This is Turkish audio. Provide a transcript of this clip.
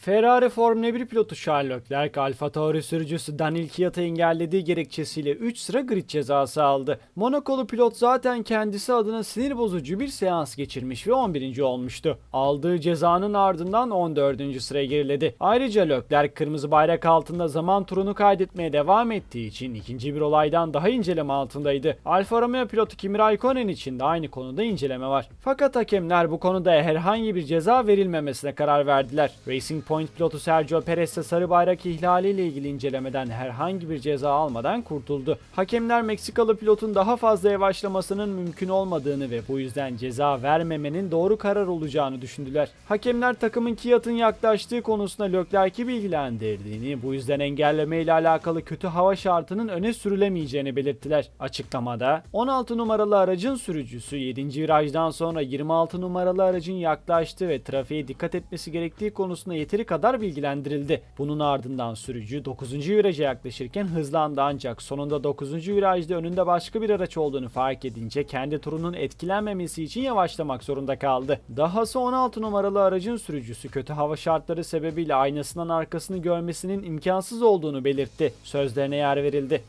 Ferrari Formula 1 pilotu Charles Leclerc, Alfa Tauri sürücüsü Daniel Kvyat'ı engellediği gerekçesiyle 3 sıra grid cezası aldı. Monakolu pilot zaten kendisi adına sinir bozucu bir seans geçirmiş ve 11. olmuştu. Aldığı cezanın ardından 14. sıraya geriledi. Ayrıca Leclerc kırmızı bayrak altında zaman turunu kaydetmeye devam ettiği için ikinci bir olaydan daha inceleme altındaydı. Alfa Romeo pilotu Kimi Raikkonen için de aynı konuda inceleme var. Fakat hakemler bu konuda herhangi bir ceza verilmemesine karar verdiler. Racing Point pilotu Sergio Perez ise sarı bayrak ihlaliyle ilgili incelemeden herhangi bir ceza almadan kurtuldu. Hakemler Meksikalı pilotun daha fazla yavaşlamasının mümkün olmadığını ve bu yüzden ceza vermemenin doğru karar olacağını düşündüler. Hakemler takımın Kiyat'ın yaklaştığı konusunda Leclerc'i bilgilendirdiğini, bu yüzden engelleme ile alakalı kötü hava şartının öne sürülemeyeceğini belirttiler. Açıklamada 16 numaralı aracın sürücüsü 7. virajdan sonra 26 numaralı aracın yaklaştığı ve trafiğe dikkat etmesi gerektiği konusunda yeteri kadar bilgilendirildi. Bunun ardından sürücü 9. viraja yaklaşırken hızlandı ancak sonunda 9. virajda önünde başka bir araç olduğunu fark edince kendi turunun etkilenmemesi için yavaşlamak zorunda kaldı. Dahası 16 numaralı aracın sürücüsü kötü hava şartları sebebiyle aynasından arkasını görmesinin imkansız olduğunu belirtti. Sözlerine yer verildi.